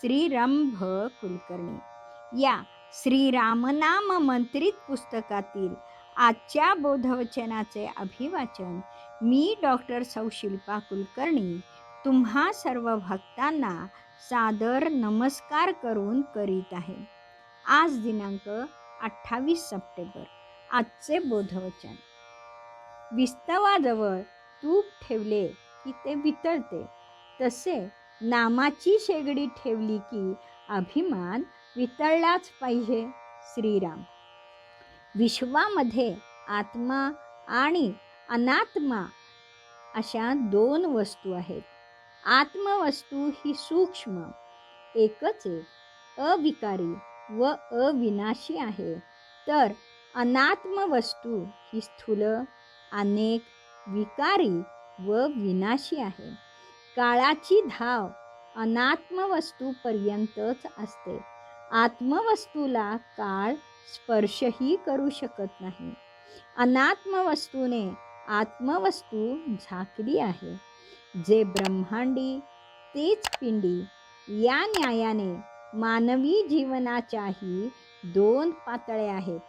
श्रीरंभ कुलकर्णी. या श्रीरामनाम मंत्रित पुस्तकातील आजच्या बोधवचनाचे अभिवाचन मी डॉक्टर सौशिल्पा कुलकर्णी तुम्हा सर्व भक्तांना सादर नमस्कार करून करीत आहे. आज दिनांक अठ्ठावीस सप्टेंबर आजचे बोधवचन. विस्तवाजवळ तूप ठेवले की ते वितळते. तसे नामाची शेगडी ठेवली की अभिमान वितळलाच पाहिजे श्रीराम. विश्वामध्ये आत्मा आणि अनात्मा अशा दोन वस्तू आहेत. आत्मवस्तू ही सूक्ष्म एकच एक अविकारी व अविनाशी आहे. तर अनात्म वस्तू ही स्थूल अनेक विकारी व विनाशी आहे. काळाची धाव अनात्मवस्तूपर्यंतच असते. आत्मवस्तूला काळ स्पर्शही करू शकत नाही. अनात्मवस्तूने आत्मवस्तू झाकली आहे. जे ब्रह्मांडी तेच पिंडी या न्यायाने मानवी जीवनाच्याही दोन पातळ्या आहेत.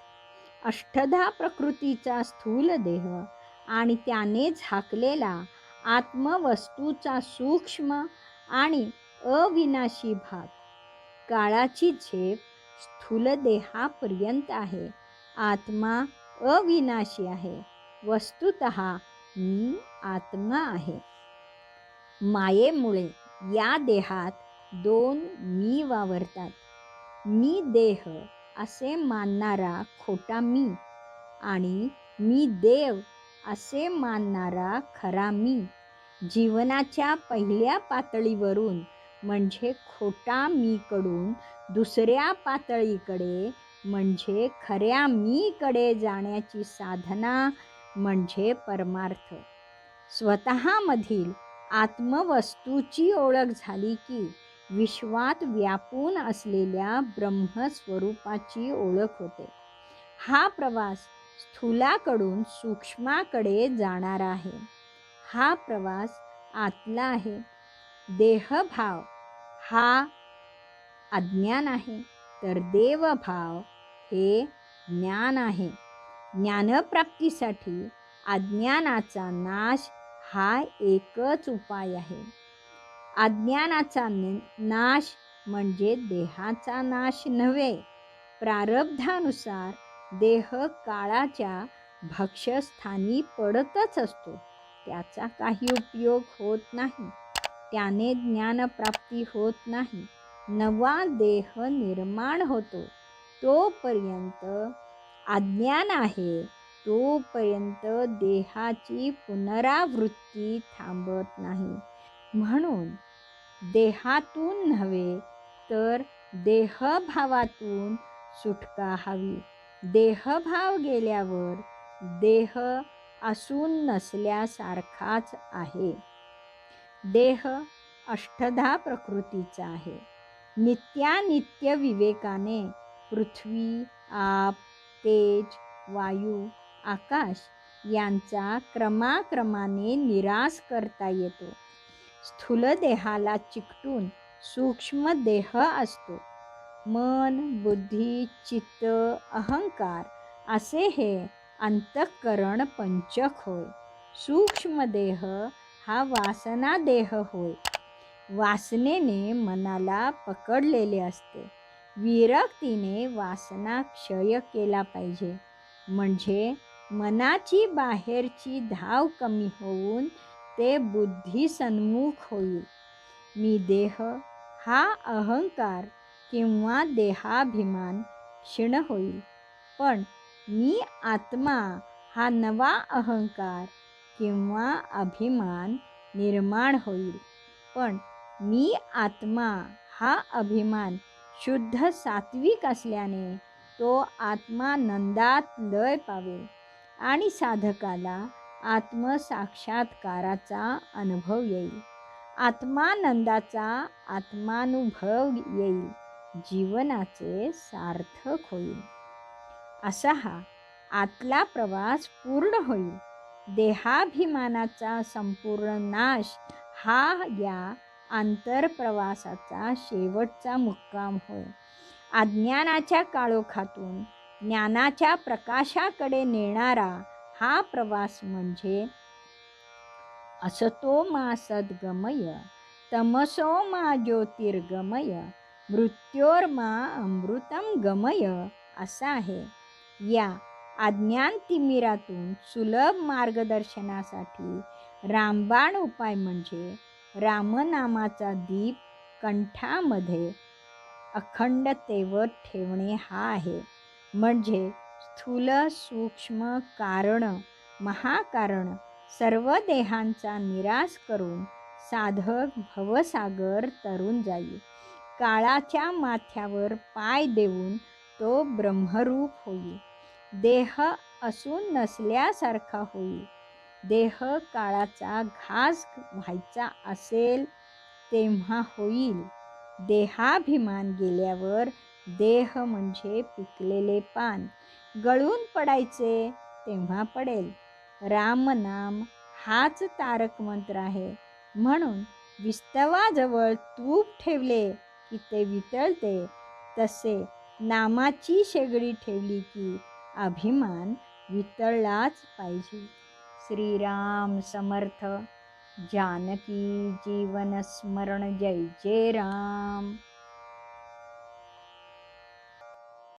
अष्टधा प्रकृतीचा स्थूल देह आणि त्याने झाकलेला आत्मवस्तूचा सूक्ष्म आणि अविनाशी भाग. काळाची झेप स्थूल देहापर्यंत आहे. आत्मा अविनाशी आहे. वस्तुत मी आत्मा आहे. मायेमुळे या देहात दोन मी वावरतात. मी देह असे मानणारा खोटा मी आणि मी देव असे मानणारा खरा मी. जीवनाच्या पहिल्या पातळीवरून म्हणजे खोटा मीकडून दुसऱ्या पातळीकडे म्हणजे खऱ्या मीकडे जाण्याची साधना म्हणजे परमार्थ. स्वतःमधील आत्मवस्तूची ओळख झाली की विश्वात व्यापून असलेल्या ब्रह्मस्वरूपाची ओळख होते. हा प्रवास स्थूलाकडून सूक्ष्माकडे जाणार आहे. हा प्रवास आतला आहे. देहभाव हा अज्ञान आहे. तर देवभाव हे ज्ञान आहे. ज्ञानप्राप्तीसाठी अज्ञानाचा नाश हा एकच उपाय आहे. अज्ञानाचा नाश म्हणजे देहाचा नाश नव्हे. प्रारब्धानुसार देह काळाच्या भक्ष्यस्थानी पडतच असतो. त्याचा काही उपयोग होत नाही. त्याने ज्ञानप्राप्ती होत नाही. नवा देह निर्माण होतो. तोपर्यंत अज्ञान आहे. तोपर्यंत देहाची पुनरावृत्ती थांबत नाही. म्हणून देहातून नव्हे तर देहभावातून सुटका हवी. देहभाव गेल्यावर देह असून नसल्यासारखाच आहे. देह अष्टधा प्रकृतीचा आहे. नित्यानित्य विवेकाने पृथ्वी आप तेज वायू आकाश यांचा क्रमाक्रमाने निराश करता येतो. स्थूल देहाला चिकटून सूक्ष्म देह असतो. मन बुद्धी चित्त अहंकार असे हे अंतःकरण पंचक होय. सूक्ष्मदेह हा वासना देह होय. वासनेने मनाला पकडलेले असते. विरक्तीने वासना क्षय केला पाहिजे. म्हणजे मनाची बाहेरची धाव कमी होऊन ते बुद्धिसन्मुख होईल. मी देह हा अहंकार किंवा देहाभिमान क्षीण होईल. पण मी आत्मा हा नवा अहंकार किंवा अभिमान निर्माण होईल. पण मी आत्मा हा अभिमान शुद्ध सात्विक असल्याने तो आत्मानंदात लय पावेल आणि साधकाला आत्मसाक्षात्काराचा अनुभव येईल. आत्मानंदाचा आत्मानुभव येईल. जीवनाचे सार्थक होईल. असा हा आतला प्रवास पूर्ण होईल. देहाभिमानाचा संपूर्ण नाश हा या आंतरप्रवासाचा शेवटचा मुक्काम होय. अज्ञानाच्या काळोखातून ज्ञानाच्या प्रकाशाकडे नेणारा हा प्रवास म्हणजे असतो मा सद्गमय तमसो मा ज्योतिर्गमय मृत्योर्मा अमृतम गमय असा आहे. या अज्ञान तिमिरातून सुलभ मार्गदर्शनासाठी रामबाण उपाय म्हणजे रामनामाचा दीप कंठामध्ये अखंडतेवर ठेवणे हा आहे. म्हणजे स्थूल सूक्ष्म कारण महाकारण सर्व देहांचा निराश करून साधक भवसागर तरून जाईल. काळाच्या माथ्यावर पाय देऊन तो ब्रह्मरूप होईल देह असून नसल्यासारखा होईल देह काळाचा घास व्हायचा असेल तेव्हा होईल. देहाभिमान गेल्यावर देह म्हणजे पिकलेले पान. गळून पडायचे तेव्हा पडेल. रामनाम हाच तारक मंत्र आहे. म्हणून विस्तवाजवळ तूप ठेवले की ते वितळते तसे नामाची शेगडी ठेवली की अभिमान वितळलाच पाहिजे. श्रीराम समर्थ जानकी जीवन स्मरण जय जय राम.